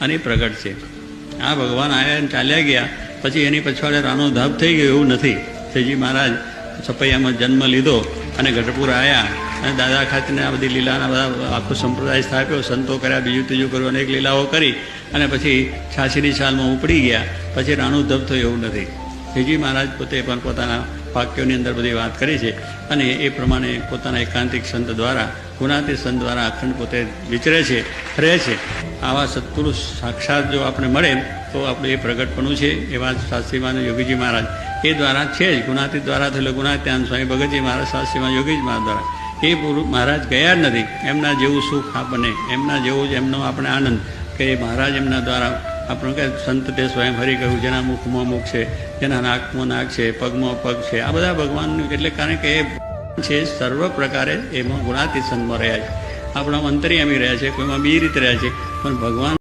અને પ્રગટ છે. આ ભગવાન આવ્યા ચાલ્યા ગયા. પછી એની પછવાડે રાનો ધાપ થઈ ગયો એવું નથી. શ્રીજી મહારાજ સપૈયામાં જન્મ લીધો અને ગઢપુર આવ્યા અને દાદા ખાતરને આ બધી લીલાના બધા આખો સંપ્રદાય સ્થાપ્યો, સંતો કર્યા, બીજું ત્રીજું કર્યું, અનેક લીલાઓ કરી. અને પછી છાસીની સાલમાં ઉપડી ગયા. પછી રાણું ધબ થયું એવું નથી. શ્રીજી મહારાજ પોતે પણ પોતાના વાક્યોની અંદર બધી વાત કરી છે. અને એ પ્રમાણે પોતાના એકાંતિક સંત દ્વારા ગુણાતીત સંત દ્વારા અખંડ પોતે વિચરે છે રહે છે. આવા સત્પુરુષ સાક્ષાત જો આપણે મળે, તો આપણે એ પ્રગટપણું છે, એવા શાસ્ત્રીમાન યોગીજી મહારાજ. એ દ્વારા છે જ ગુણાતી દ્વારા થયેલો ગુણાત્યાન સ્વામી ભગતજી મહારાજ શાસ્ત્રીમાં યોગીજી મહારાજ દ્વારા. એ પુરુ- મહારાજ ગયા જ નથી. એમના જેવું સુખ આપણને એમના જેવું જ એમનો આપણે આનંદ કે મહારાજ એમના દ્વારા આપણું કે સંત તે સ્વયં હરી કહ્યું, જેના મુખમાં મુખ છે, જેના નાકમાં નાક છે, પગમાં પગ છે. આ બધા ભગવાનનું એટલે કારણ કે એ છે, સર્વ પ્રકારે એમાં ગુણાતીત સંતમાં રહ્યા છે. આપણા અંતરિયામી રહ્યા છે, કોઈમાં બી રીતે રહ્યા છે. પણ ભગવાન